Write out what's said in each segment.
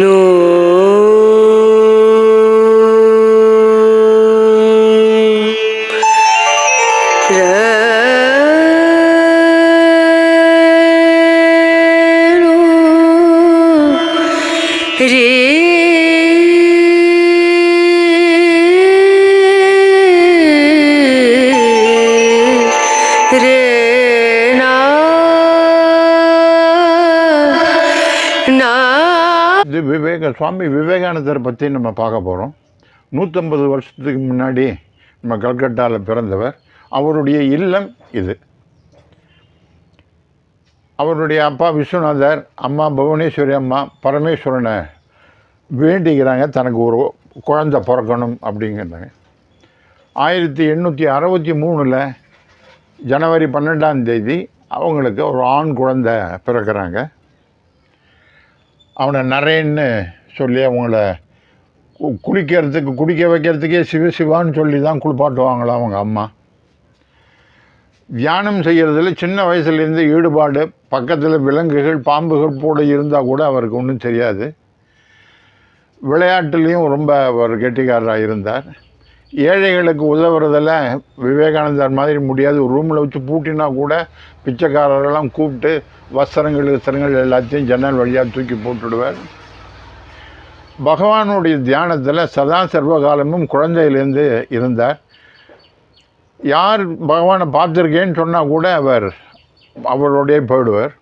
No சுவாமி விவேகானந்தரை பற்றி நம்ம பார்க்க போகிறோம் நூற்றம்பது வருஷத்துக்கு முன்னாடி நம்ம கல்கட்டாவில் பிறந்தவர். அவருடைய இல்லம் இது. அவருடைய அப்பா விஸ்வநாதர் அம்மா புவனேஸ்வரி அம்மா பரமேஸ்வரனை வேண்டிக்கிறாங்க. தனக்கு ஒரு குழந்த பிறக்கணும் அப்படிங்கிறாங்க. ஆயிரத்தி எண்ணூற்றி அறுபத்தி மூணில் ஜனவரி பன்னெண்டாம் தேதி அவங்களுக்கு ஒரு ஆண் குழந்தை பிறக்கிறாங்க. அவனை நரேன்னு சொல்லி அவங்கள கு- குளிக்கிறதுக்கு குடிக்க வைக்கிறதுக்கே சிவ சிவான்னு சொல்லி தான் குளிப்பாட்டுவாங்களா அவங்க அம்மா. தியானம் செய்கிறதுல சின்ன வயசுலேருந்து ஈடுபாடு பக்கத்தில் விலங்குகள் பாம்புகள் கூட இருந்தால் கூட அவருக்கு ஒன்றும் தெரியாது. விளையாட்டுலேயும் ரொம்ப அவர் கெட்டிக்காரராக இருந்தார். ஏழைகளுக்கு உதவுறதில் விவேகானந்தர் மாதிரி முடியாது. ஒரு ரூமில் வச்சு பூட்டினா கூட பிச்சைக்காரரெல்லாம் கூப்பிட்டு வஸ்திரங்கள் வஸ்திரங்கள் எல்லாத்தையும் ஜன்னல் வழியாக தூக்கி போட்டுடுவார். பகவானுடைய தியானத்தில் சதா சர்வகாலமும் குழந்தையிலேருந்து இருந்தார். யார் பகவானை பார்த்துருக்கேன்னு சொன்னால் கூட அவர் அவருடைய போயிடுவார்.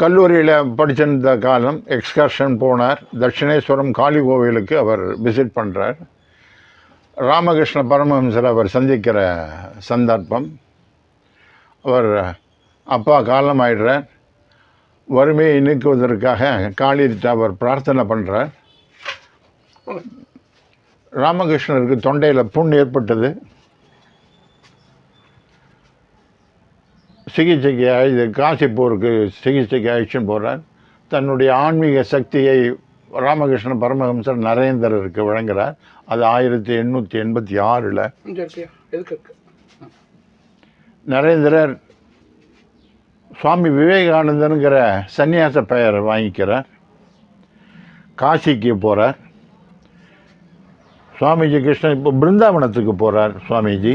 கல்லூரியில் படிச்சிருந்த காலம் எக்ஸ்கர்ஷன் போனார். தட்சிணேஸ்வரம் காளி கோவிலுக்கு அவர் விசிட் பண்ணுறார் ராமகிருஷ்ண பரமஹம்சரை அவர் சந்திக்கிற சந்தர்ப்பம். அவர் அப்பா காலம் ஆயிடுறார் வறுமையை நீக்குவதற்காக காளிகிட்ட அவர் பிரார்த்தனை பண்ணுறார் ராமகிருஷ்ணருக்கு தொண்டையில் புண் ஏற்பட்டது. சிகிச்சைக்கு இது காசிப்பூருக்கு சிகிச்சைக்கு அழைச்சின்னு போகிறார் தன்னுடைய ஆன்மீக சக்தியை ராமகிருஷ்ண பரமஹம்சர் நரேந்திரருக்கு வழங்குகிறார் அது ஆயிரத்தி எண்ணூற்றி எண்பத்தி ஆறில். நரேந்திரர் சுவாமி விவேகானந்தனுங்கிற சன்னியாச பெயரை வாங்கிக்கிறேன் காசிக்கு போகிறார் சுவாமிஜி கிருஷ்ணன் இப்போ பிருந்தாவனத்துக்கு போகிறார் சுவாமிஜி.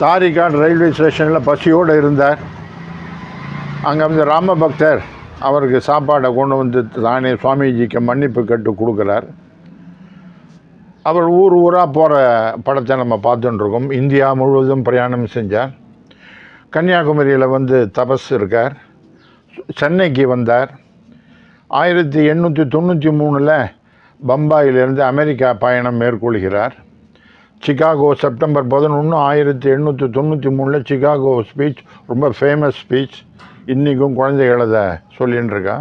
தாரிகாட் ரயில்வே ஸ்டேஷனில் பசியோடு இருந்தார். அங்கே வந்து ராமபக்தர் அவருக்கு சாப்பாடை கொண்டு வந்து தானே சுவாமிஜிக்கு மன்னிப்பு கட்டு கொடுக்குறார். அவர் ஊர் ஊராக போகிற படத்தை நம்ம பார்த்துட்டுருக்கோம். இந்தியா முழுவதும் பிரயாணம் செஞ்சார். கன்னியாகுமரியில் வந்து தபஸ் இருக்கார். சென்னைக்கு வந்தார். ஆயிரத்தி எண்ணூற்றி தொண்ணூற்றி மூணில் பம்பாயிலிருந்து அமெரிக்கா பயணம் மேற்கொள்கிறார். சிகாகோ செப்டம்பர் பதினொன்று ஆயிரத்தி எண்ணூற்றி தொண்ணூற்றி மூணில் சிகாகோ ஸ்பீச் ரொம்ப ஃபேமஸ் ஸ்பீச் இன்றைக்கும் குழந்தைகள் அதை சொல்லின்னு இருக்கா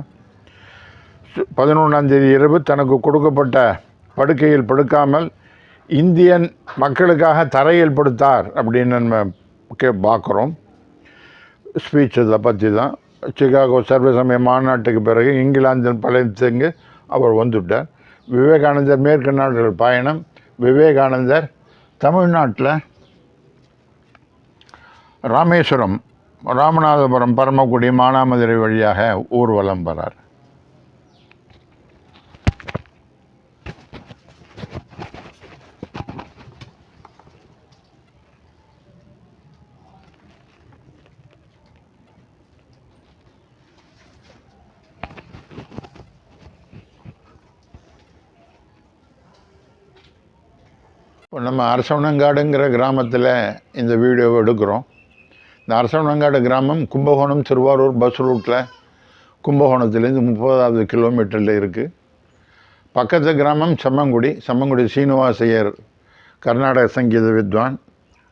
பதினொன்றாம் தேதி இரவு தனக்கு கொடுக்கப்பட்ட படுக்கையில் படுக்காமல் இந்தியன் மக்களுக்காக தரையில் படுத்தார் அப்படின்னு நம்ம கே பார்க்குறோம். ஸ்பீச் இதை பற்றி தான். சிகாகோ சர்வசமய மாநாட்டுக்கு பிறகு இங்கிலாந்தின் பழையத்துக்கு அவர் வந்துவிட்டார் விவேகானந்தர் மேற்கு நாடுகள் பயணம். விவேகானந்தர் தமிழ்நாட்டில் ராமேஸ்வரம் ராமநாதபுரம் பரமக்குடி மானாமதுரை வழியாக ஊர்வலம் வரார் இப்போ நம்ம அரசவனங்காடுங்கிற கிராமத்தில் இந்த வீடியோவை எடுக்கிறோம். இந்த அரசவனங்காடு கிராமம் கும்பகோணம் திருவாரூர் பஸ் ரூட்டில் கும்பகோணத்துலேருந்து முப்பதாவது கிலோமீட்டரில் இருக்குது பக்கத்து கிராமம் செம்மங்குடி செம்மங்குடி சீனிவாசையர் கர்நாடக சங்கீத வித்வான்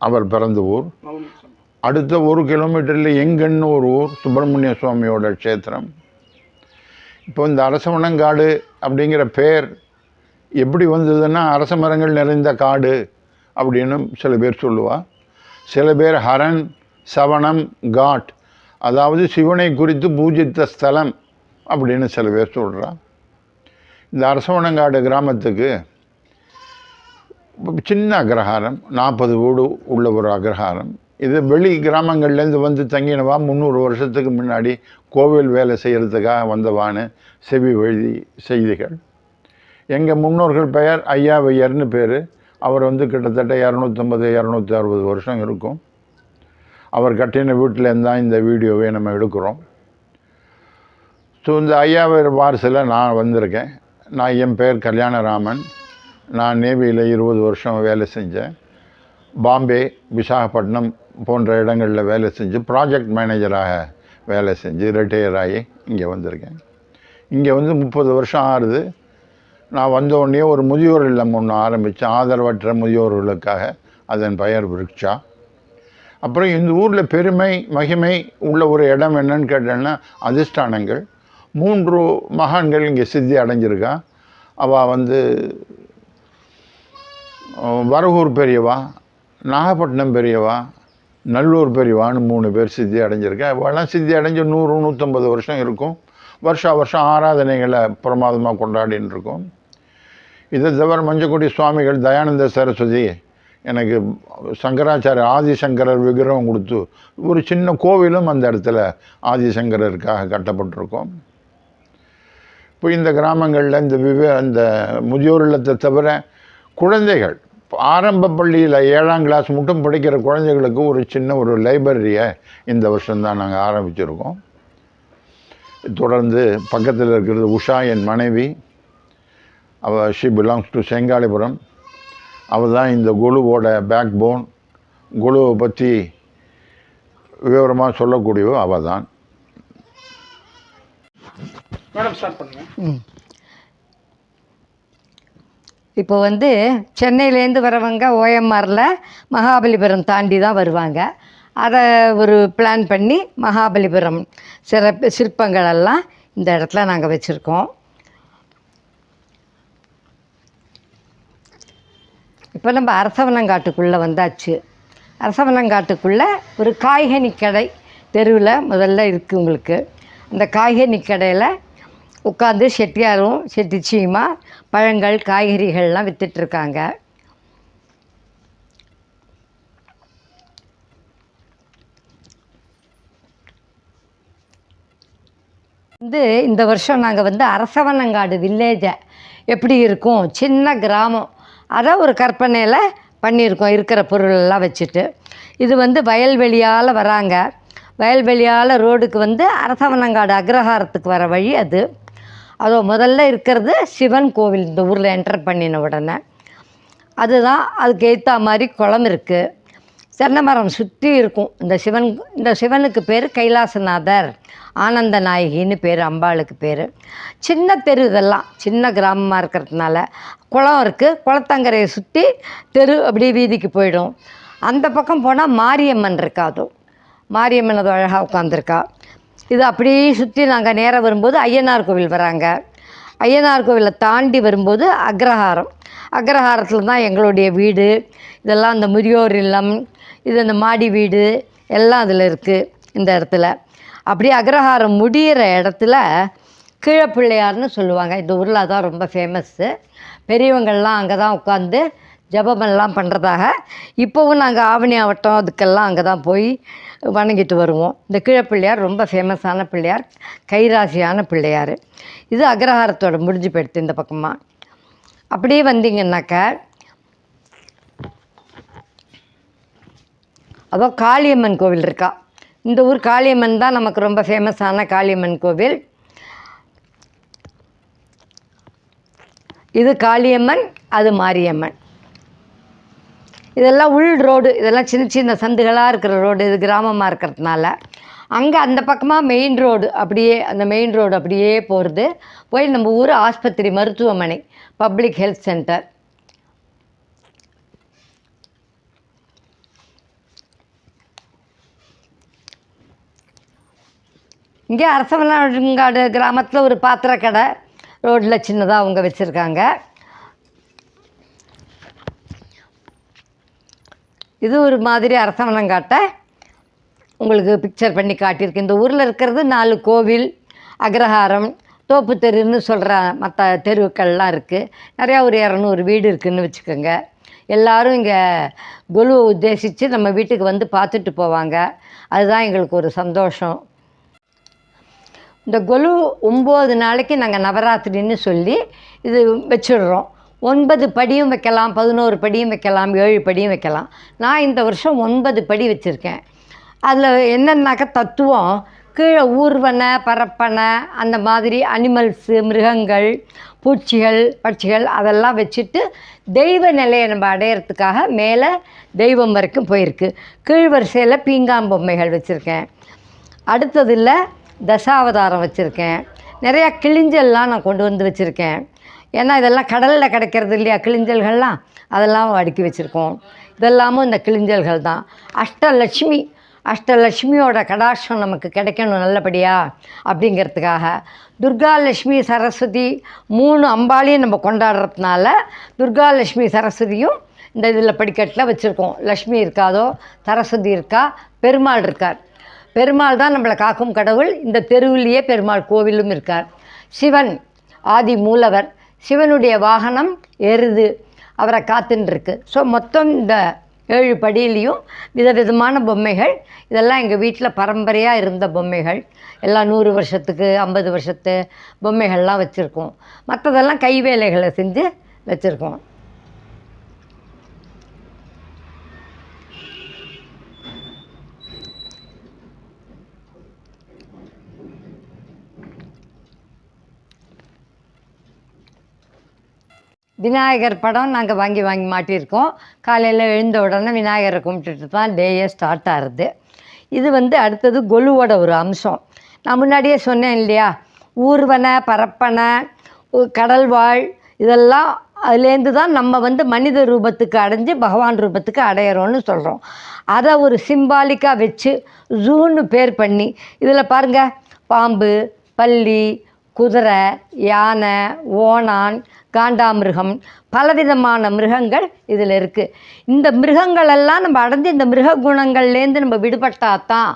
அவர் பிறந்த ஊர். அடுத்த ஒரு கிலோமீட்டரில் எங்கன்னு ஒரு ஊர் சுப்பிரமணிய சுவாமியோட க்ஷேத்திரம். இப்போ இந்த அரசவனங்காடு அப்படிங்கிற பேர் எப்படி வந்ததுன்னா அரச மரங்கள் நிறைந்த காடு அப்படின்னு சில பேர் சொல்லுவா. சில பேர் ஹரன் சவணம் காட். அதாவது சிவனை குறித்து பூஜித்த ஸ்தலம் அப்படின்னு சில பேர் சொல்கிறா இந்த அரசவனங்காடு கிராமத்துக்கு சின்ன அக்ரஹாரம் நாற்பது வீடு உள்ள ஒரு அக்ரஹாரம். இது வெளி கிராமங்கள்லேருந்து வந்து தங்கினவா முந்நூறு வருஷத்துக்கு முன்னாடி கோவில் வேலை செய்கிறதுக்காக வந்தவான்னு செவி வழி செய்திகள். எங்கள் முன்னோர்கள் பெயர் ஐயாவையர்னு பேர். அவர் வந்து கிட்டத்தட்ட இரநூத்தம்பது இரநூத்தி அறுபது வருஷம் இருக்கும். அவர் கட்டின வீட்டிலேருந்து தான் இந்த வீடியோவை நம்ம எடுக்கிறோம். ஸோ இந்த ஐயாவர் வாரிசில் நான் வந்திருக்கேன். நான் என் பேர் கல்யாணராமன். நான் நேவியில் இருபது வருஷம் வேலை செஞ்சேன். பாம்பே விசாகப்பட்டினம் போன்ற இடங்களில் வேலை செஞ்சு ப்ராஜெக்ட் மேனேஜராக வேலை செஞ்சு ரிட்டையர் ஆகி இங்கே வந்திருக்கேன். இங்கே வந்து முப்பது வருஷம் ஆறுது நான் வந்த உடனே ஒரு முதியோர் இல்லம் ஒன்று ஆரம்பித்தேன் ஆதரவற்ற முதியோர்களுக்காக. அதன் பெயர் விருட்சா அப்புறம் இந்த ஊரில் பெருமை மகிமை உள்ள ஒரு இடம் என்னன்னு கேட்டேன்னா அதிஷ்டானங்கள். மூன்று மகான்கள் இங்கே சித்தி அடைஞ்சிருக்கா. அவள் வந்து வரகூர் பெரியவா நாகப்பட்டினம் பெரியவா நல்லூர் பெரியவான்னு மூணு பேர் சித்தி அடைஞ்சிருக்கா. இவெல்லாம் சித்தி அடைஞ்சு நூறு நூற்றம்பது வருஷம் இருக்கும். வருஷா வருஷம் ஆராதனைகளை பிரமாதமாக கொண்டாடின்னு இருக்கோம் இதை தவிர மஞ்சக்குடி சுவாமிகள் தயானந்த சரஸ்வதி எனக்கு சங்கராச்சாரிய ஆதிசங்கரர் விக்கிரகம் கொடுத்து ஒரு சின்ன கோவிலும் அந்த இடத்துல ஆதிசங்கரருக்காக கட்டப்பட்டிருக்கோம். இப்போ இந்த கிராமங்களில் இந்த விவே அந்த முதியோர் இல்லத்தை தவிர குழந்தைகள் ஆரம்ப பள்ளியில் ஏழாம் கிளாஸ் மட்டும் படிக்கிற குழந்தைகளுக்கு ஒரு சின்ன ஒரு லைப்ரரியை இந்த வருஷம்தான் நாங்கள் ஆரம்பிச்சிருக்கோம். தொடர்ந்து பக்கத்தில் இருக்கிறது உஷா என் மனைவி அவள் ஷி பிலாங்ஸ் டு செங்காலிபுரம் அவள் தான் இந்த குழுவோட பேக் போன் குழுவை பற்றி விவரமாக சொல்லக்கூடியவோ அவள் தான் மேடம் ஸ்டார்ட் பண்ணுங்க இப்போ வந்து சென்னையிலேருந்து வரவங்க ஓஎம்ஆரில் மகாபலிபுரம் தாண்டி தான் வருவாங்க. அதை ஒரு பிளான் பண்ணி மகாபலிபுரம் சிறப்பு சிற்பங்கள் எல்லாம் இந்த இடத்துல நாங்கள் வச்சுருக்கோம். இப்போ நம்ம அரசவனங்காட்டுக்குள்ளே வந்தாச்சு. அரசவனங்காட்டுக்குள்ளே ஒரு காய்கனி கடை தெருவில் முதல்ல இருக்குது உங்களுக்கு. அந்த காய்கனி கடையில் உட்காந்து செட்டியாரும் செட்டிச்சியுமா பழங்கள் காய்கறிகள்லாம் விற்றுட்ருக்காங்க வந்து இந்த வருஷம் நாங்கள் வந்து அரசவனங்காடு வில்லேஜை எப்படி இருக்கும்? சின்ன கிராமம். அதை ஒரு கற்பனையில் பண்ணியிருக்கோம் இருக்கிற பொருளெல்லாம் வச்சுட்டு. இது வந்து வயல்வெளியால் வராங்க. வயல்வெளியால் ரோடுக்கு வந்து அரசவனங்காடு அக்ரஹாரத்துக்கு வர வழி அது. அதோ முதல்ல இருக்கிறது சிவன் கோவில் இந்த ஊரில் என்டர் பண்ணின உடனே. அதுதான் அதுக்கு ஏற்ற மாதிரி குளம் இருக்குது தென்னை மரம் சுற்றி இருக்கும். இந்த சிவன் இந்த சிவனுக்கு பேர் கைலாசநாதர். ஆனந்த நாயகின்னு பேர் அம்பாளுக்கு பேர். சின்ன தெரு இதெல்லாம் சின்ன கிராமமாக இருக்கிறதுனால குளம் இருக்குது குளத்தங்கரையை சுற்றி தெரு அப்படியே வீதிக்கு போயிடும். அந்த பக்கம் போனால் மாரியம்மன் இருக்கா அதுவும் மாரியம்மன் அது அழகாக உட்காந்துருக்கா இது அப்படியே சுற்றி நாங்கள் நேராக வரும்போது ஐயனார் கோவில் வராங்க. ஐயனார் கோவிலை தாண்டி வரும்போது அக்ரஹாரம். அக்ரஹாரத்தில் தான் எங்களுடைய வீடு. இதெல்லாம் அந்த முதியோர் இல்லம் இது அந்த மாடி வீடு எல்லாம் அதில் இருக்குது இந்த இடத்துல. அப்படியே அக்ரஹாரம் முடியிற இடத்துல கீழப்பிள்ளையார்னு சொல்லுவாங்க. இந்த ஊரில் அதான் ரொம்ப ஃபேமஸ்ஸு பெரியவங்கள்லாம் அங்கே தான் உட்காந்து ஜபமெல்லாம் பண்ணுறதாக இப்போவும் நாங்கள் ஆவணி ஆவட்டம் அதுக்கெல்லாம் அங்கே தான் போய் வணங்கிட்டு வருவோம். இந்த கீழப்பிள்ளையார் ரொம்ப ஃபேமஸான பிள்ளையார் கைராசியான பிள்ளையார். இது அக்ரஹாரத்தோட முடிஞ்சு போயிடுது இந்த பக்கமாக அப்படியே வந்தீங்கன்னாக்கா அதோ காளியம்மன் கோவில் இருக்கா? இந்த ஊர் காளியம்மன் தான் நமக்கு ரொம்ப ஃபேமஸான காளியம்மன் கோவில். இது காளியம்மன் அது மாரியம்மன். இதெல்லாம் உள் ரோடு இதெல்லாம் சின்ன சின்ன சந்துகளாக இருக்கிற ரோடு இது கிராமமாக இருக்கிறதுனால. அங்கே அந்த பக்கமாக மெயின் ரோடு அப்படியே அந்த மெயின் ரோடு அப்படியே போகிறது போய் நம்ம ஊர் ஆஸ்பத்திரி மருத்துவமனை பப்ளிக் ஹெல்த் சென்டர் இங்கே அரசவனாடு கிராமத்தில் ஒரு பாத்திரக்கடை ரோட்டில் சின்னதாக அவங்க வச்சுருக்காங்க. இது ஒரு மாதிரி அரசவனங்காட்டை உங்களுக்கு பிக்சர் பண்ணி காட்டியிருக்கு இந்த ஊரில் இருக்கிறது நாலு கோவில் அக்ரஹாரம் தோப்பு தெருன்னு சொல்கிற மற்ற தெருக்கள்லாம் இருக்குது. நிறையா ஒரு இரநூறு வீடு இருக்குதுன்னு வச்சுக்கோங்க. எல்லோரும் இங்கே குழுவை உத்தேசித்து நம்ம வீட்டுக்கு வந்து பார்த்துட்டு போவாங்க. அதுதான் எங்களுக்கு ஒரு சந்தோஷம். இந்த கொலு ஒம்பது நாளைக்கு நாங்கள் நவராத்திரின்னு சொல்லி இது வச்சிடுறோம். ஒன்பது படியும் வைக்கலாம் பதினோரு படியும் வைக்கலாம் ஏழு படியும் வைக்கலாம். நான் இந்த வருஷம் ஒன்பது படி வச்சுருக்கேன். அதில் என்னன்னாக்கா தத்துவம் கீழே ஊர்வன பரப்பனை அந்த மாதிரி அனிமல்ஸு மிருகங்கள் பூச்சிகள் பட்சிகள் அதெல்லாம் வச்சுட்டு தெய்வ நிலையை நம்ம அடையிறதுக்காக மேலே தெய்வம் வரைக்கும் போயிருக்கு. கீழ் வரிசையில் பீங்கான் பொம்மைகள் வச்சுருக்கேன். அடுத்ததில் தசாவதாரம் வச்சுருக்கேன். நிறையா கிளிஞ்சல்லாம் நான் கொண்டு வந்து வச்சுருக்கேன். ஏன்னா இதெல்லாம் கடலில் கிடைக்கிறது இல்லையா? கிளிஞ்சல்கள்லாம் அதெல்லாம் அடுக்கி வச்சுருக்கோம். இதெல்லாமும் இந்த கிளிஞ்சல்கள் தான். அஷ்டலட்சுமி அஷ்டலட்சுமியோட கடாட்சம் நமக்கு கிடைக்கணும் நல்லபடியா அப்படிங்கிறதுக்காக. துர்கா லட்சுமி சரஸ்வதி மூணு அம்பாளையும் நம்ம கொண்டாடுறதுனால துர்கா லட்சுமி சரஸ்வதியும் இந்த இதில் படிக்கட்டில் வச்சுருக்கோம். லக்ஷ்மி இருக்காதோ சரஸ்வதி இருக்கா பெருமாள் இருக்கார். பெருமாள் தான் நம்மளை காக்கும் கடவுள். இந்த தெருவிலேயே பெருமாள் கோவிலும் இருக்கார். சிவன் ஆதி மூலவர். சிவனுடைய வாகனம் எருது. அவரை காத்துன்ருக்கு ஸோ மொத்தம் இந்த ஏழு படியிலையும் விதவிதமான பொம்மைகள். இதெல்லாம் எங்கள் வீட்டில் பரம்பரையாக இருந்த பொம்மைகள். எல்லாம் நூறு வருஷத்துக்கு ஐம்பது வருஷத்து பொம்மைகள்லாம் வச்சுருக்கோம். மற்றதெல்லாம் கைவேலைகளை செஞ்சு வச்சுருக்கோம். விநாயகர் படம் நாங்கள் வாங்கி வாங்கி மாட்டியிருக்கோம். காலையில் எழுந்த உடனே விநாயகரை கும்பிட்டுட்டு தான் டேயே ஸ்டார்ட் ஆகுது இது வந்து அடுத்தது கொலுவோட ஒரு அம்சம். நான் முன்னாடியே சொன்னேன் இல்லையா? ஊர்வன பரப்பன கடல்வாழ் கடல் வாழ் இதெல்லாம் அதுலேருந்து தான் நம்ம வந்து மனித ரூபத்துக்கு அடைஞ்சு பகவான் ரூபத்துக்கு அடையிறோம்னு சொல்கிறோம் அதை ஒரு சிம்பாலிக்காக வச்சு ஜூன்னு பேர் பண்ணி இதில் பாருங்கள் பாம்பு பல்லி குதிரை யானை ஓணான் காண்டாமிருகம் பலவிதமான மிருகங்கள் இதில் இருக்குது இந்த மிருகங்களெல்லாம் நம்ம அடைஞ்சு இந்த மிருக குணங்கள்லேருந்து நம்ம விடுபட்டாதான்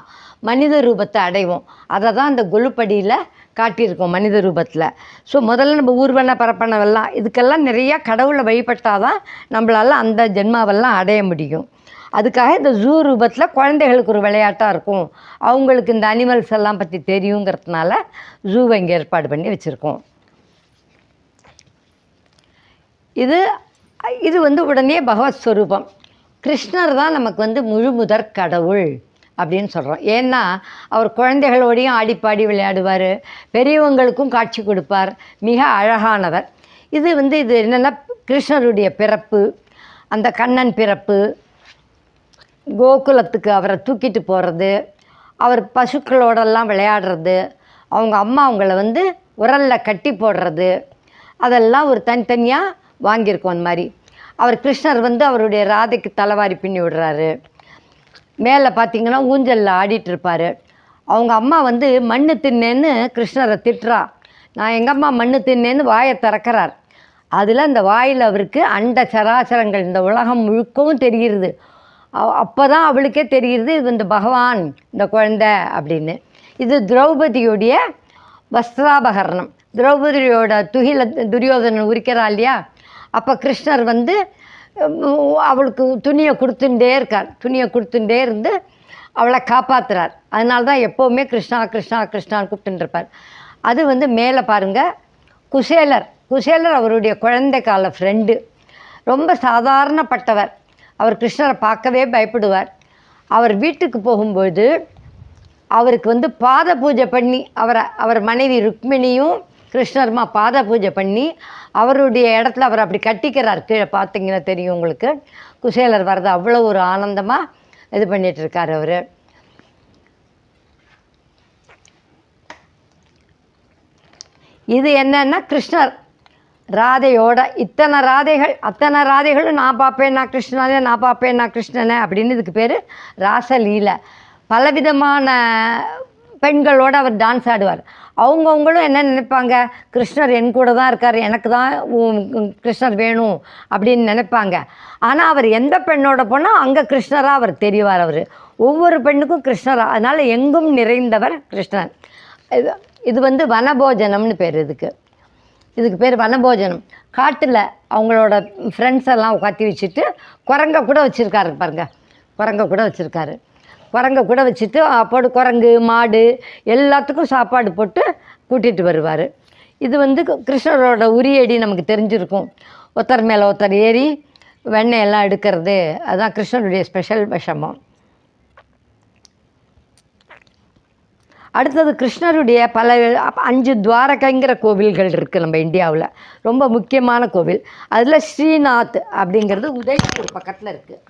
மனித ரூபத்தை அடைவோம். அதை தான் அந்த கொலுப்படியில் காட்டியிருக்கோம் மனித ரூபத்தில். ஸோ முதல்ல நம்ம ஊர்வன பரப்பனவெல்லாம் இதுக்கெல்லாம் நிறையா கடவுளை வழிபட்டால் தான் நம்மளால் அந்த ஜென்மாவெல்லாம் அடைய முடியும். அதுக்காக இந்த ஜூ ரூபத்தில் குழந்தைகளுக்கு ஒரு விளையாட்டாக இருக்கும். அவங்களுக்கு இந்த அனிமல்ஸ் எல்லாம் பற்றி தெரியுங்கிறதுனால ஜூவை இங்கே ஏற்பாடு பண்ணி வச்சுருக்கோம். இது இது வந்து உடனே பகவத் ஸ்வரூபம் கிருஷ்ணர் தான் நமக்கு வந்து முழு முதற் கடவுள் அப்படின்னு சொல்கிறோம் ஏன்னா அவர் குழந்தைகளோடையும் ஆடிப்பாடி விளையாடுவார் பெரியவங்களுக்கும் காட்சி கொடுப்பார் மிக அழகானவர். இது வந்து இது என்னென்னா கிருஷ்ணருடைய பிறப்பு அந்த கண்ணன் பிறப்பு கோகுலத்துக்கு அவரை தூக்கிட்டு போகிறது அவர் பசுக்களோடெல்லாம் விளையாடுறது அவங்க அம்மா அவங்கள வந்து உரலில் கட்டி போடுறது அதெல்லாம் ஒரு தனித்தனியாக வாங்கியிருக்கோம் அந்த மாதிரி. அவர் கிருஷ்ணர் வந்து அவருடைய ராதைக்கு தலைவாரி பின்னி விடுறாரு. மேலே பார்த்தீங்கன்னா ஊஞ்சலில் ஆடிட்டு இருப்பார். அவங்க அம்மா வந்து மண்ணு தின்னேன்னு கிருஷ்ணரை திட்டுறா. நான் எங்கள் அம்மா மண்ணு தின்னேன்னு வாயை திறக்கிறார். அதில் அந்த வாயில் அவருக்கு அண்ட சராசரங்கள் இந்த உலகம் முழுக்கவும் தெரிகிறது. அப்போ தான் அவளுக்கே தெரிகிறது இது இந்த பகவான் இந்த குழந்தை அப்படின்னு. இது திரௌபதியுடைய வஸ்திராபகரணம். திரௌபதியோட துகில துரியோதனன் உரிக்கிறா இல்லையா? அப்போ கிருஷ்ணர் வந்து அவளுக்கு துணியை கொடுத்துட்டே இருக்கார். துணியை கொடுத்துட்டே இருந்து அவளை காப்பாற்றுறார் அதனால தான் எப்போவுமே கிருஷ்ணா கிருஷ்ணா கிருஷ்ணான்னு கூப்பிட்டுன்னு இருப்பார். அது வந்து மேலே பாருங்கள் குசேலர். குசேலர் அவருடைய குழந்தை கால ஃப்ரெண்டு ரொம்ப சாதாரணப்பட்டவர். அவர் கிருஷ்ணரை பார்க்கவே பயப்படுவார். அவர் வீட்டுக்கு போகும்போது அவருக்கு வந்து பாத பூஜை பண்ணி அவரை அவர் மனைவி ருக்மிணியும் கிருஷ்ணர்மா பாத பூஜை பண்ணி அவருடைய இடத்துல அவர் அப்படி கட்டிக்கிறார். கீழே பார்த்தீங்கன்னா தெரியும் உங்களுக்கு. குசேலர் வர்றது அவ்வளோ ஒரு ஆனந்தமாக இது பண்ணிட்டு அவர். இது என்னன்னா கிருஷ்ணர் ராதையோட இத்தனை ராதைகள் அத்தனை ராதைகளும் நான் பார்ப்பேன் நான் கிருஷ்ணனே நான் பார்ப்பேன் நான் கிருஷ்ணனே அப்படின்னு இதுக்கு பேர் ராசலீலை. பலவிதமான பெண்களோட அவர் டான்ஸ் ஆடுவார். அவங்கவுங்களும் என்ன நினைப்பாங்க? கிருஷ்ணர் என் கூட தான் இருக்கார் எனக்கு தான் கிருஷ்ணர் வேணும் அப்படின்னு நினைப்பாங்க. ஆனால் அவர் எந்த பெண்ணோட போனால் அங்கே கிருஷ்ணராக அவர் தெரிவார் அவர். ஒவ்வொரு பெண்ணுக்கும் கிருஷ்ணரா அதனால் எங்கும் நிறைந்தவர் கிருஷ்ணன் இது இது வந்து வனபோஜனம்னு பேர் இதுக்கு. இதுக்கு பேர் வனபோஜனம். காட்டில் அவங்களோட ஃப்ரெண்ட்ஸ் எல்லாம் உட்காத்தி வச்சுட்டு குரங்க கூட வச்சுருக்காரு பாருங்க. குரங்க கூட வச்சுருக்காரு. குரங்கை கூட வச்சுட்டு அப்போது குரங்கு மாடு எல்லாத்துக்கும் சாப்பாடு போட்டு கூட்டிகிட்டு வருவார். இது வந்து கிருஷ்ணரோட உரியடி நமக்கு தெரிஞ்சிருக்கும். ஒருத்தர் மேலே ஒருத்தர் ஏறி வெண்ணெய் எல்லாம் எடுக்கிறது அதுதான் கிருஷ்ணருடைய ஸ்பெஷல் விஷமம். அடுத்தது கிருஷ்ணருடைய பல அஞ்சு துவாரகைங்கிற கோவில்கள் இருக்குது நம்ம இந்தியாவில். ரொம்ப முக்கியமான கோவில். அதில் ஸ்ரீநாத் அப்படிங்கிறது உதய்பூர் பக்கத்தில் இருக்குது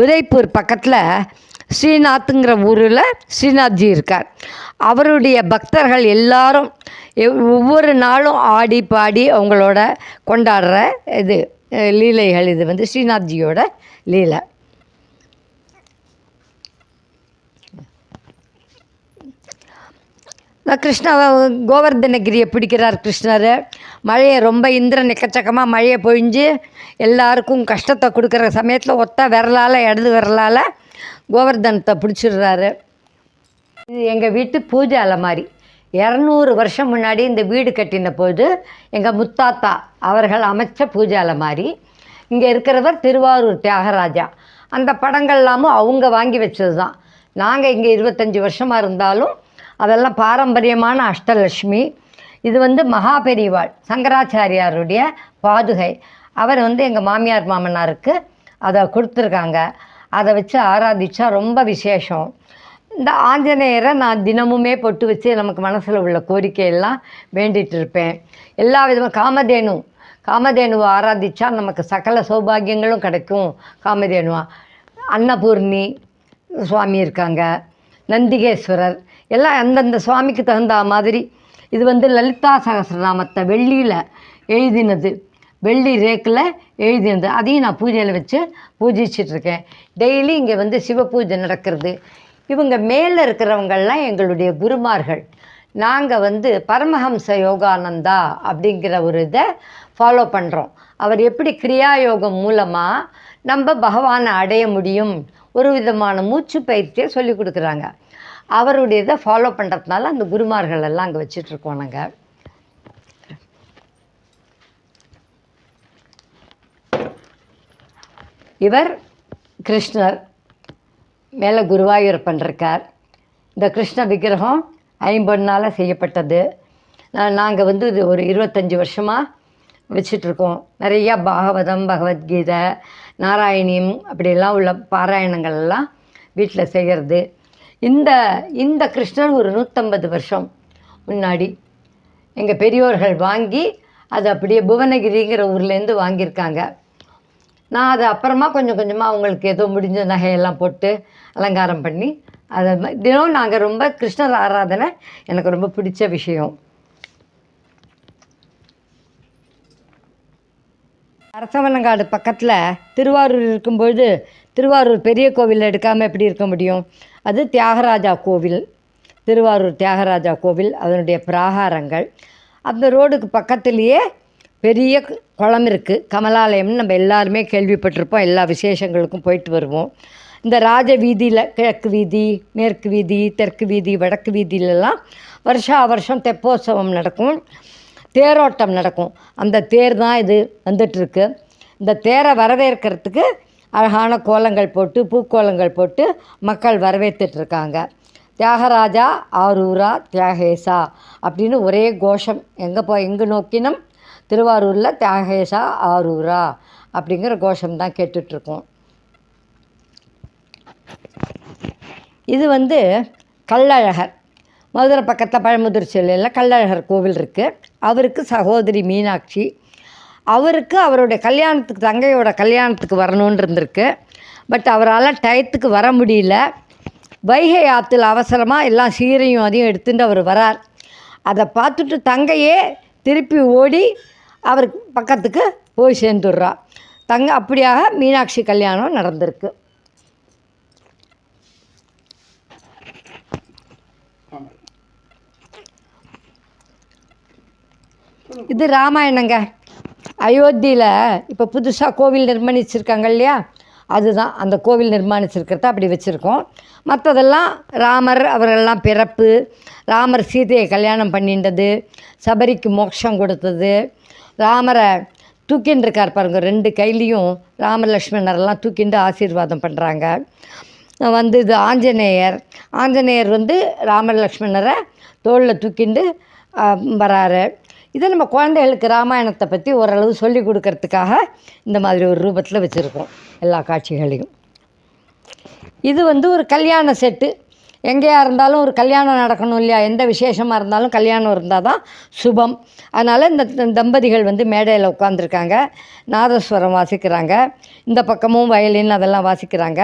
உதய்பூர் பக்கத்தில் ஸ்ரீநாத்துங்கிற ஊரில் ஸ்ரீநாத்ஜி இருக்கார். அவருடைய பக்தர்கள் எல்லாரும் ஒவ்வொரு நாளும் ஆடி பாடி அவங்களோட கொண்டாடுற இது லீலைகள். இது வந்து ஸ்ரீநாத்ஜியோட லீலை. நான் கிருஷ்ணா கோவர்தனகிரியை பிடிக்கிறார் கிருஷ்ணர். மழையை ரொம்ப இந்திரன் எக்கச்சக்கமாக மழையை பொழிஞ்சு எல்லாருக்கும் கஷ்டத்தை கொடுக்குற சமயத்தில் ஒத்த விரலால் இடது விரலால் கோவர்தனத்தை பிடிச்சிடுறாரு. இது எங்கள் வீட்டு பூஜை அலமாரி இரநூறு வருஷம் முன்னாடி இந்த வீடு கட்டின போது எங்கள் முத்தாத்தா அவர்கள் அமைச்ச பூஜை அலமாரி இங்கே இருக்கிறவர் திருவாரூர் தியாகராஜா. அந்த படங்கள் எல்லாமும் அவங்க வாங்கி வச்சது தான் நாங்கள் இங்கே இருபத்தஞ்சி வருஷமாக இருந்தாலும் அதெல்லாம் பாரம்பரியமான அஷ்டலட்சுமி. இது வந்து மகாபெரிவாள் சங்கராச்சாரியாருடைய பாதுகை. அவர் வந்து எங்கள் மாமியார் மாமனாருக்கு அதை கொடுத்துருக்காங்க. அதை வச்சு ஆராதிச்சா ரொம்ப விசேஷம். இந்த ஆஞ்சநேயரை நான் தினமுமே பொட்டு வச்சு நமக்கு மனசில் உள்ள கோரிக்கையெல்லாம் வேண்டிகிட்டு இருப்பேன். எல்லா விதமாக காமதேனு காமதேனுவை ஆராதிச்சா நமக்கு சகல சௌபாகியங்களும் கிடைக்கும் காமதேனுவா. அன்னபூர்ணி சுவாமி இருக்காங்க நந்திகேஸ்வரர் எல்லாம் அந்தந்த சுவாமிக்கு தகுந்த மாதிரி. இது வந்து லலிதா சகசிரநாமத்தை வெள்ளியில் எழுதினது. வெள்ளி ரேக்கில் எழுதினது. அதையும் நான் பூஜையில் வச்சு பூஜிச்சிட்ருக்கேன் டெய்லி இங்கே வந்து சிவ பூஜை நடக்கிறது. இவங்க மேலே இருக்கிறவங்கள்லாம் எங்களுடைய குருமார்கள். நாங்கள் வந்து பரமஹம்ச யோகானந்தா அப்படிங்கிற ஒரு இதை ஃபாலோ பண்ணுறோம் அவர் எப்படி கிரியா யோகம் மூலமாக நம்ம பகவானை அடைய முடியும்? ஒரு விதமான மூச்சு பயிற்சியை சொல்லி கொடுக்குறாங்க. அவருடைய இதை ஃபாலோ பண்ணுறதுனால அந்த குருமார்கள் எல்லாம் அங்கே வச்சிட்ருக்கோம் நாங்கள் இவர் கிருஷ்ணர் மேலே குருவாயூரப்பன் இருக்கார் இந்த கிருஷ்ண விக்கிரகம் ஐம்பொன்னால் செய்யப்பட்டது. நாங்கள் வந்து இது ஒரு இருபத்தஞ்சி வருஷமாக வச்சிட்ருக்கோம். நிறையா பாகவதம் பகவத்கீதை நாராயணியம் அப்படியெல்லாம் உள்ள பாராயணங்கள் எல்லாம் வீட்டில் செய்கிறது இந்த இந்த கிருஷ்ணர் ஒரு நூற்றம்பது வருஷம் முன்னாடி எங்கள் பெரியோர்கள் வாங்கி அது அப்படியே புவனகிரிங்கிற ஊர்லேருந்து வாங்கியிருக்காங்க. நான் அதை அப்புறமா கொஞ்சம் கொஞ்சமாக அவங்களுக்கு ஏதோ முடிஞ்ச நகையெல்லாம் போட்டு அலங்காரம் பண்ணி அதை தினம் நாங்கள் ரொம்ப கிருஷ்ணர் ஆராதனை எனக்கு ரொம்ப பிடிச்ச விஷயம். அரசவனங்காடு பக்கத்தில் திருவாரூர் இருக்கும்பொழுது திருவாரூர் பெரிய கோவில் எடுக்காமல் எப்படி இருக்க முடியும்? அது தியாகராஜா கோவில் திருவாரூர் தியாகராஜா கோவில் அதனுடைய பிராகாரங்கள். அந்த ரோடுக்கு பக்கத்துலேயே பெரிய கு- குளம் இருக்குது கமலாலயம்னு நம்ம எல்லாருமே கேள்விப்பட்டிருப்போம். எல்லா விசேஷங்களுக்கும் போயிட்டு வருவோம். இந்த ராஜ வீதியில் கிழக்கு வீதி மேற்கு வீதி தெற்கு வீதி வடக்கு வீதியிலலாம் வருஷா வருஷம் தெப்போற்சவம் நடக்கும். தேரோட்டம் நடக்கும். அந்த தேர் தான் இது வந்துட்டுருக்கு இந்த தேரை வரவேற்கிறதுக்கு அழகான கோலங்கள் போட்டு பூக்கோலங்கள் போட்டு மக்கள் வரவேற்றுட்ருக்காங்க. தியாகராஜா ஆரூரா தியாகேசா அப்படின்னு ஒரே கோஷம். எங்கே போ எங்கே நோக்கினும் திருவாரூரில் தியாகேசா ஆரூரா அப்படிங்கிற கோஷம் தான் கேட்டுட்ருக்கோம். இது வந்து கள்ளழகர். மதுரை பக்கத்தில் பழமுதிர் செல்லையில் கள்ளழகர் கோவில் இருக்குது அவருக்கு சகோதரி மீனாட்சி அவருக்கு அவருடைய கல்யாணத்துக்கு தங்கையோட கல்யாணத்துக்கு வரணும்னு இருந்திருக்கு. பட் அவரால் டயத்துக்கு வர முடியல. வைகை ஆற்றுல அவசரமாக எல்லாம் சீரையும் அதையும் எடுத்துட்டு அவர் வரார். அதை பார்த்துட்டு தங்கையே திருப்பி ஓடி அவர் பக்கத்துக்கு போய் சேர்ந்துடுறா. தங்க அப்படியாக மீனாட்சி கல்யாணம் நடந்திருக்கு. இது ராமாயணங்க. அயோத்தியில் இப்போ புதுசாக கோவில் நிர்மாணிச்சிருக்காங்க இல்லையா? அதுதான். அந்த கோவில் நிர்மாணிச்சிருக்கிறத அப்படி வச்சுருக்கோம். மற்றதெல்லாம் ராமர் அவரெல்லாம் பிறப்பு ராமர் சீதையை கல்யாணம் பண்ணிண்டது சபரிக்கு மோட்சம் கொடுத்தது ராமரை தூக்கின்னு இருக்கார் பாருங்க ரெண்டு கையிலையும் ராம லக்ஷ்மணரெல்லாம் தூக்கிண்டு ஆசீர்வாதம் பண்ணுறாங்க வந்து இது ஆஞ்சநேயர். ஆஞ்சநேயர் வந்து ராம லக்ஷ்மணரை தோளில் தூக்கிண்டு வராரு. இதை நம்ம குழந்தைகளுக்கு ராமாயணத்தை பற்றி ஓரளவு சொல்லி கொடுக்கறதுக்காக இந்த மாதிரி ஒரு ரூபத்தில் வச்சுருக்கோம் எல்லா காட்சிகளையும். இது வந்து ஒரு கல்யாண செட்டு. எங்கேயா இருந்தாலும் ஒரு கல்யாணம் நடக்கணும் இல்லையா? எந்த விசேஷமாக இருந்தாலும் கல்யாணம் இருந்தால் தான் சுபம். அதனால் இந்த தம்பதிகள் வந்து மேடையில் உட்காந்துருக்காங்க நாதஸ்வரம் வாசிக்கிறாங்க. இந்த பக்கமும் வயலின் அதெல்லாம் வாசிக்கிறாங்க.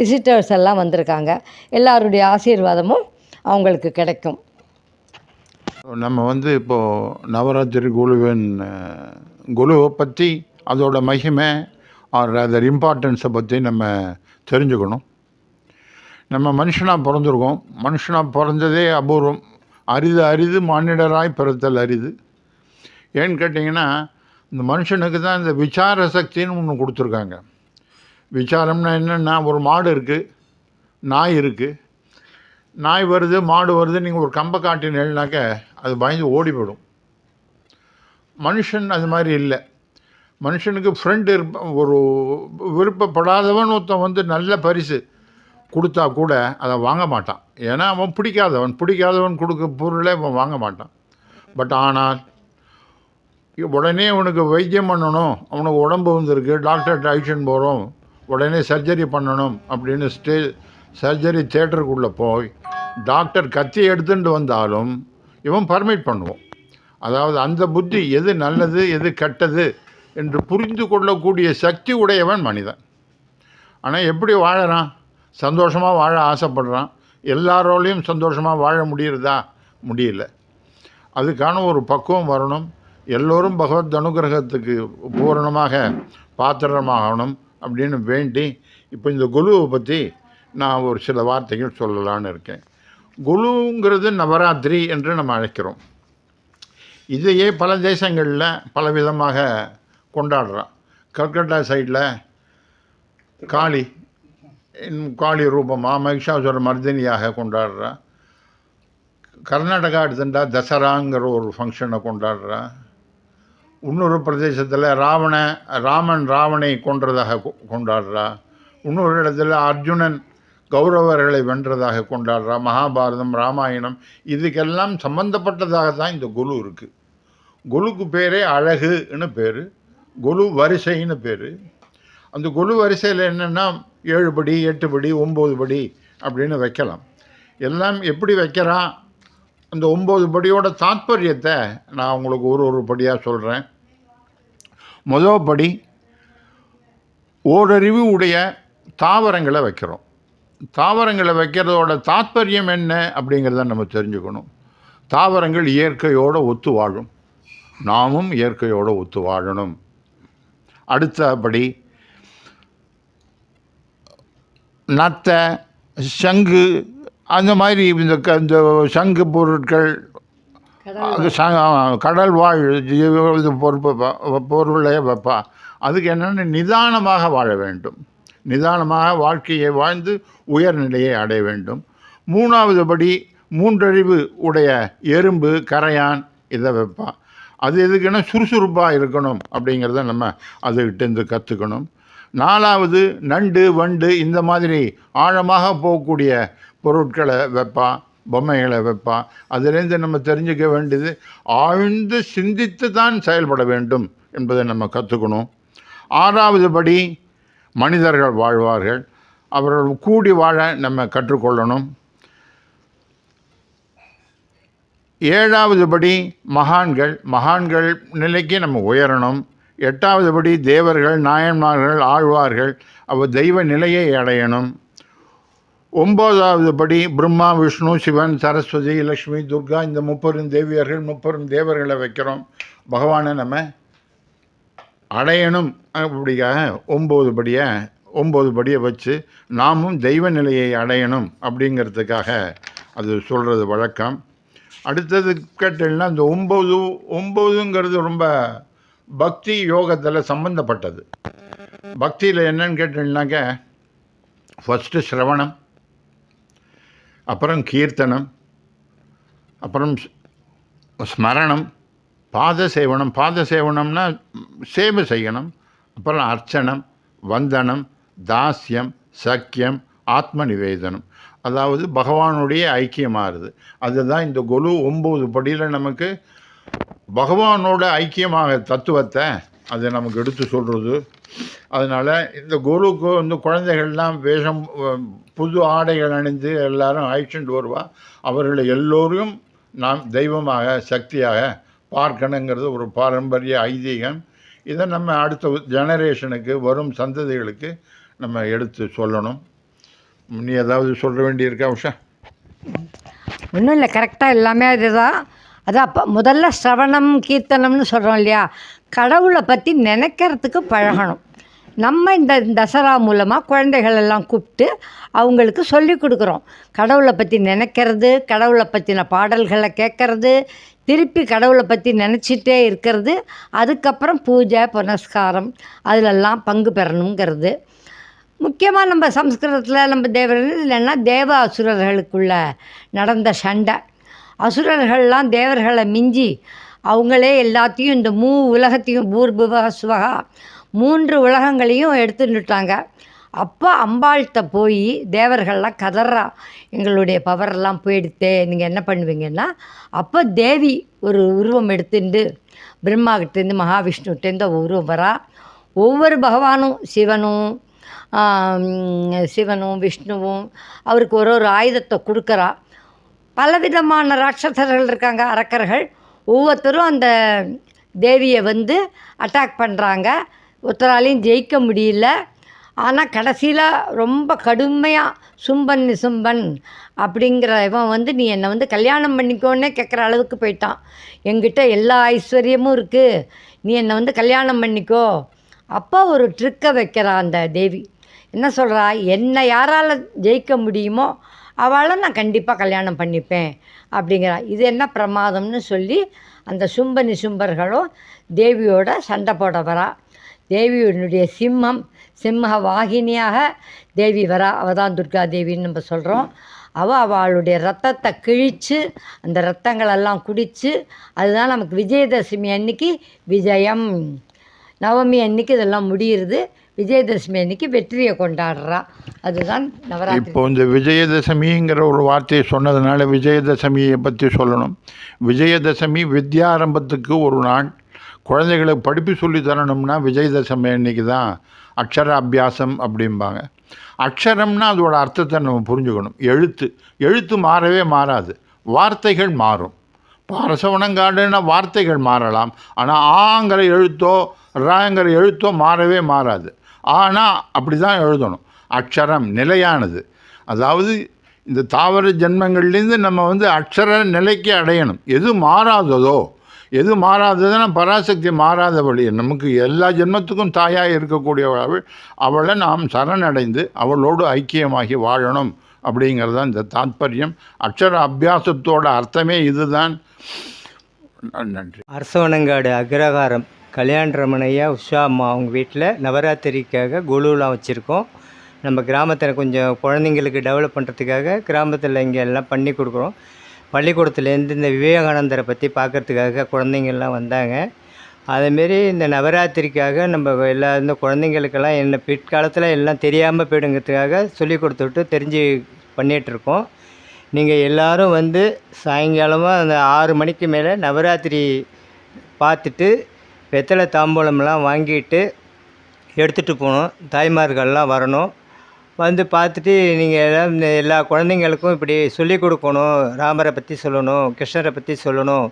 விசிட்டர்ஸ் எல்லாம் வந்திருக்காங்க. எல்லாருடைய ஆசீர்வாதமும் அவங்களுக்கு கிடைக்கும். நம்ம வந்து இப்போது நவராத்திரி குழுவின் குழுவை பற்றி அதோட மகிமை ஆர் அதர் இம்பார்ட்டன்ஸை பற்றி நம்ம தெரிஞ்சுக்கணும். நம்ம மனுஷனாக பிறந்திருக்கோம். மனுஷனாக பிறந்ததே அபூர்வம். அரிது அரிது மானிடராய் பிறத்தல் அரிது. ஏன்னு கேட்டிங்கன்னா இந்த மனுஷனுக்கு தான் இந்த விசார சக்தின்னு ஒன்று கொடுத்துருக்காங்க. விசாரம்னா என்னென்னா ஒரு மாடு இருக்குது நாய் இருக்குது நாய் வருது மாடு வருது நீங்கள் ஒரு கம்பை காட்டினேன்னாக்க அது பயந்து ஓடி போயிடும் மனுஷன் அது மாதிரி இல்லை. மனுஷனுக்கு ஃப்ரெண்டு இருப்ப ஒரு விருப்பப்படாதவன் ஒருத்தன் வந்து நல்ல பரிசு கொடுத்தா கூட அதை வாங்க மாட்டான். ஏன்னா அவன் பிடிக்காதவன். பிடிக்காதவன் கொடுக்க பொருளை அவன் வாங்க மாட்டான். பட் ஆனால் உடனே அவனுக்கு வைத்தியம் பண்ணணும். அவனுக்கு உடம்பு வந்திருக்கு. டாக்டர்கிட்ட அழிச்சுன்னு போகிறோம் உடனே சர்ஜரி பண்ணணும் அப்படின்னு ஸ்டே சர்ஜரி தேட்டருக்குள்ளே போய் டாக்டர் கத்தி எடுத்துட்டு வந்தாலும் இவன் பர்மிட் பண்ணுவோம் அதாவது அந்த புத்தி எது நல்லது எது கெட்டது என்று புரிந்து கொள்ளக்கூடிய சக்தி உடையவன் மனிதன். ஆனால் எப்படி வாழறான்? சந்தோஷமாக வாழ ஆசைப்படுறான். எல்லாரோடையும் சந்தோஷமாக வாழ முடியிறதா? முடியல. அதுக்கான ஒரு பக்குவம் வரணும். எல்லோரும் பகவத் அனுகிரகத்துக்கு பூரணமாக பாத்திரமாகணும் அப்படின்னு வேண்டி இப்போ இந்த குருவை பற்றி நான் ஒரு சில வார்த்தைகள் சொல்லலான்னு இருக்கேன். குருங்கிறது நவராத்திரி என்று நம்ம அழைக்கிறோம். இதையே பல தேசங்களில் பல விதமாக கொண்டாடுறான். கல்கட்டா சைடில் காளி காளி ரூபமாக மகிஷாசுர மர்தினியாக கொண்டாடுறா கர்நாடகா எடுத்துட்டா தசராங்கிற ஒரு ஃபங்க்ஷனை கொண்டாடுறா இன்னொரு பிரதேசத்தில் ராவண ராமன் ராவனை கொன்றதாக கொ- கொண்டாடுறா இன்னொரு இடத்துல அர்ஜுனன் கௌரவர்களை வென்றதாக கொண்டாடுறா மகாபாரதம் ராமாயணம் இதுக்கெல்லாம் சம்பந்தப்பட்டதாக தான் இந்த குலு இருக்குது குலுக்கு பேரே அழகுன்னு பேர் குலு வரிசைன்னு பேர். அந்த குலு வரிசையில் என்னென்னா ஏழு படி எட்டு படி ஒம்பது படி அப்படின்னு வைக்கலாம். எல்லாம் எப்படி வைக்கிறான்? அந்த ஒம்பது படியோட தாத்பரியத்தை நான் உங்களுக்கு ஒரு ஒரு படியாக சொல்கிறேன் முதல் படி ஓரறிவு உடைய தாவரங்களை வைக்கிறோம். தாவரங்களை வைக்கிறதோட தாத்பரியம் என்ன அப்படிங்கிறத நம்ம தெரிஞ்சுக்கணும். தாவரங்கள் இயற்கையோடு ஒத்து வாழும். நாமும் இயற்கையோடு ஒத்து வாழணும். அடுத்தபடி நத்தை சங்கு அந்த மாதிரி இந்த க- இந்த சங்கு பொருட்கள் அது ச- கடல் வாழ் இது பொறுப்பு பொருளை வைப்பா. அதுக்கு என்னென்ன நிதானமாக வாழ வேண்டும். நிதானமாக வாழ்க்கையை வாழ்ந்து உயர்நிலையை அடைய வேண்டும். மூணாவது படி மூன்றறிவு உடைய எறும்பு கரையான் இதை வைப்பான் அது எதுக்குன்னா சுறுசுறுப்பாக இருக்கணும் அப்படிங்கிறத நம்ம அதுகிட்டேருந்து கற்றுக்கணும் நாலாவது நண்டு வண்டு இந்த மாதிரி ஆழமாக போகக்கூடிய பொருட்களை வைப்பான் பொம்மைகளை வைப்பான் அதுலேருந்து நம்ம தெரிஞ்சுக்க வேண்டியது ஆழ்ந்து சிந்தித்து தான் செயல்பட வேண்டும் என்பதை நம்ம கற்றுக்கணும் ஆறாவது படி மனிதர்கள் வாழ்வார்கள். அவர்கள் கூடி வாழ நம்ம கற்றுக்கொள்ளணும். ஏழாவது படி மகான்கள். மகான்கள் நிலைக்கு நம்ம உயரணும். எட்டாவது படி தேவர்கள் நாயன்மார்கள் ஆழ்வார்கள் அவ தெய்வ நிலையை அடையணும். ஒம்போதாவது படி பிரம்மா விஷ்ணு சிவன் சரஸ்வதி லக்ஷ்மி துர்கா இந்த முப்பெரும் தேவியர்கள் முப்பெரும் தேவர்களை வைக்கிறோம். பகவானை நம்ம அடையணும். அப்படிக்காக ஒம்பது படியை ஒம்பது படியை வச்சு நாமும் தெய்வ நிலையை அடையணும் அப்படிங்கிறதுக்காக அது சொல்கிறது வழக்கம். அடுத்தது கேட்டீங்கன்னா இந்த ஒம்பது ஒம்பதுங்கிறது ரொம்ப பக்தி யோகத்தில் சம்பந்தப்பட்டது. பக்தியில் என்னன்னு கேட்டீங்கன்னாக்க ஃபஸ்ட்டு சிரவணம் அப்புறம் கீர்த்தனம் அப்புறம் ஸ்மரணம் பாத சேவனம். பாத சேவனம்னா சேவை செய்யணும். அப்புறம் அர்ச்சனம் வந்தனம் தாஸ்யம் சக்கியம் ஆத்ம நிவேதனம் அதாவது பகவானுடைய ஐக்கியமாகுது அதுதான் இந்த குரு ஒம்பது படியில் நமக்கு பகவானோட ஐக்கியமாக தத்துவத்தை அதை நமக்கு எடுத்து சொல்கிறது அதனால் இந்த குருவுக்கு வந்து குழந்தைகள்லாம் வேஷம் புது ஆடைகள் அணிந்து எல்லாரும் அழைச்சிட்டு வருவா. அவர்களை எல்லோரையும் நாம் தெய்வமாக சக்தியாக பார்க்கணுங்கிறது ஒரு பாரம்பரிய ஐதீகம். இதை நம்ம அடுத்த ஜெனரேஷனுக்கு வரும் சந்ததிகளுக்கு நம்ம எடுத்து சொல்லணும். நீ ஏதாவது சொல்ல வேண்டியிருக்கா உஷா? ஒன்றும் இல்லை கரெக்டாக எல்லாமே அதுதான். அதான் அப்போ முதல்ல ஸ்ரவணம் கீர்த்தனம்னு சொல்கிறோம் இல்லையா? கடவுளை பற்றி நினைக்கிறதுக்கு பழகணும். நம்ம இந்த தசரா மூலமாக குழந்தைகள் எல்லாம் கூப்பிட்டு அவங்களுக்கு சொல்லி கொடுக்குறோம். கடவுளை பற்றி நினைக்கிறது கடவுளை பற்றின பாடல்களை கேட்கறது திருப்பி கடவுளை பற்றி நினச்சிட்டே இருக்கிறது அதுக்கப்புறம் பூஜை புனஸ்காரம் அதிலெல்லாம் பங்கு பெறணுங்கிறது. முக்கியமாக நம்ம சம்ஸ்கிருதத்தில் நம்ம தேவர்கள் இல்லைன்னா தேவ அசுரர்களுக்குள்ள நடந்த சண்டை. அசுரர்கள்லாம் தேவர்களை மிஞ்சி அவங்களே எல்லாத்தையும் இந்த மூ உலகத்தையும் பூர்புவ சுவகா மூன்று உலகங்களையும் எடுத்துட்டாங்க அப்போ அம்பாள்கிட்ட போய் தேவர்கள்லாம் கதறா எங்களுடைய பவரெல்லாம் போயிடுத்தே நீங்கள் என்ன பண்ணுவீங்கன்னா அப்போ தேவி ஒரு உருவம் எடுத்துட்டு பிரம்மாகிட்டேருந்து மகாவிஷ்ணுகிட்டேருந்து உருவம் வரா. ஒவ்வொரு பகவானும் சிவனும் சிவனும் விஷ்ணுவும் அவருக்கு ஒரு ஒரு ஆயுதத்தை கொடுக்குறா. பலவிதமான ராட்சசர்கள் இருக்காங்க அரக்கர்கள். ஒவ்வொருத்தரும் அந்த தேவியை வந்து அட்டாக் பண்ணுறாங்க ஒருத்தராலையும் ஜெயிக்க முடியல. ஆனால் கடைசியில் ரொம்ப கடுமையாக சும்பன் நிசும்பன் அப்படிங்கிற இவன் வந்து நீ என்னை வந்து கல்யாணம் பண்ணிக்கோன்னே கேட்குற அளவுக்கு போயிட்டான். எங்கிட்ட எல்லா ஐஸ்வர்யமும் இருக்குது நீ என்னை வந்து கல்யாணம் பண்ணிக்கோ. அப்போ ஒரு ட்ரிக்கை வைக்கிறா அந்த தேவி. என்ன சொல்கிறா என்னை யாரால் ஜெயிக்க முடியுமோ அவளை நான் கண்டிப்பாக கல்யாணம் பண்ணிப்பேன் அப்படிங்கிறா. இது என்ன பிரமாதம்னு சொல்லி அந்த சும்ப நிசும்பர்களும் தேவியோட சண்டை போட வரா தேவியினுடைய சிம்மம் சிம்ம வாகினியாக தேவி வரா. அவள் தான் துர்கா தேவின்னு நம்ம சொல்கிறோம் அவள் அவளுடைய ரத்தத்தை கிழித்து அந்த ரத்தங்களெல்லாம் குடித்து அதுதான் நமக்கு விஜயதசமி அன்னைக்கு விஜயம். நவமி அன்னைக்கு இதெல்லாம் முடியுறது. விஜயதசமி அன்னைக்கு வெற்றியை கொண்டாடுறா. அதுதான் நவராத்திரி. இப்போ இந்த விஜயதசமிங்கிற ஒரு வார்த்தையை சொன்னதுனால விஜயதசமியை பற்றி சொல்லணும். விஜயதசமி வித்யாரம்பத்துக்கு ஒரு நாள் குழந்தைகளுக்கு படிப்பு சொல்லி தரணும்னா விஜயதசமி அன்னைக்கு தான் அக்ஷர அபியாசம் அப்படிம்பாங்க. அக்ஷரம்னா அதோட அர்த்தத்தை நம்ம புரிஞ்சுக்கணும். எழுத்து. எழுத்து மாறவே மாறாது. வார்த்தைகள் மாறும். பாரசவனங்காடுன்னா வார்த்தைகள் மாறலாம். ஆனால் ஆங்கிற எழுத்தோ ராங்கிற எழுத்தோ மாறவே மாறாது. ஆனால் அப்படி தான் எழுதணும். அக்ஷரம் நிலையானது. அதாவது இந்த தாவர ஜென்மங்கள்லேருந்து நம்ம வந்து அக்ஷர நிலைக்கு அடையணும். எது மாறாததோ எது மாறாததுன்னா பராசக்தி மாறாதவள் நமக்கு எல்லா ஜென்மத்துக்கும் தாயாக இருக்கக்கூடியவள் அவளை நாம் சரணடைந்து அவளோடு ஐக்கியமாகி வாழணும் அப்படிங்கிறது தான் இந்த தாத்பரியம். அக்ஷர அபியாசத்தோட அர்த்தமே இதுதான். நன்றி. அரசவனங்காடு அக்ரகாரம். கல்யாண ரமணையா உஷா அம்மா அவங்க வீட்டில் நவராத்திரிக்காக குழுலாம் வச்சுருக்கோம். நம்ம கிராமத்தில் கொஞ்சம் குழந்தைங்களுக்கு டெவலப் பண்ணுறதுக்காக கிராமத்தில் இங்கே எல்லாம் பண்ணி கொடுக்குறோம். பள்ளிக்கூடத்துலேருந்து இந்த விவேகானந்தரை பற்றி பார்க்கறதுக்காக குழந்தைங்கள்லாம் வந்தாங்க. அதேமாரி இந்த நவராத்திரிக்காக நம்ம எல்லா இந்த குழந்தைங்களுக்கெல்லாம் என்ன பிற்காலத்தில் எல்லாம் தெரியாமல் போயிடுங்கிறதுக்காக சொல்லி கொடுத்துட்டு தெரிஞ்சு பண்ணிகிட்ருக்கோம் நீங்கள் எல்லோரும் வந்து சாயங்காலமாக அந்த ஆறு மணிக்கு மேலே நவராத்திரி பார்த்துட்டு வெத்தலை தாம்பூலம்லாம் வாங்கிட்டு எடுத்துகிட்டு போகணும். தாய்மார்கள்லாம் வரணும். வந்து பார்த்துட்டு நீங்கள் எல்லாம் இந்த எல்லா குழந்தைங்களுக்கும் இப்படி சொல்லிக் கொடுக்கணும். ராமரை பற்றி சொல்லணும் கிருஷ்ணரை பற்றி சொல்லணும்.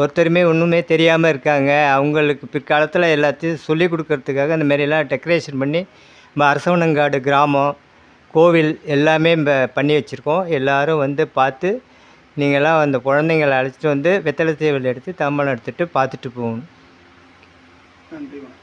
ஒருத்தருமே ஒன்றுமே தெரியாமல் இருக்காங்க. அவங்களுக்கு பிற்காலத்தில் எல்லாத்தையும் சொல்லிக் கொடுக்கறதுக்காக இந்த மாரிலாம் டெக்கரேஷன் பண்ணி நம்ம அரசவனங்காடு கிராமம் கோவில் எல்லாமே நம்ம பண்ணி வச்சுருக்கோம். எல்லோரும் வந்து பார்த்து நீங்களாம் அந்த குழந்தைங்களை அழைச்சிட்டு வந்து வெத்தலை சேவல் எடுத்து தாம்பலம் எடுத்துகிட்டு பார்த்துட்டு போகணும். நன்றி வணக்கம்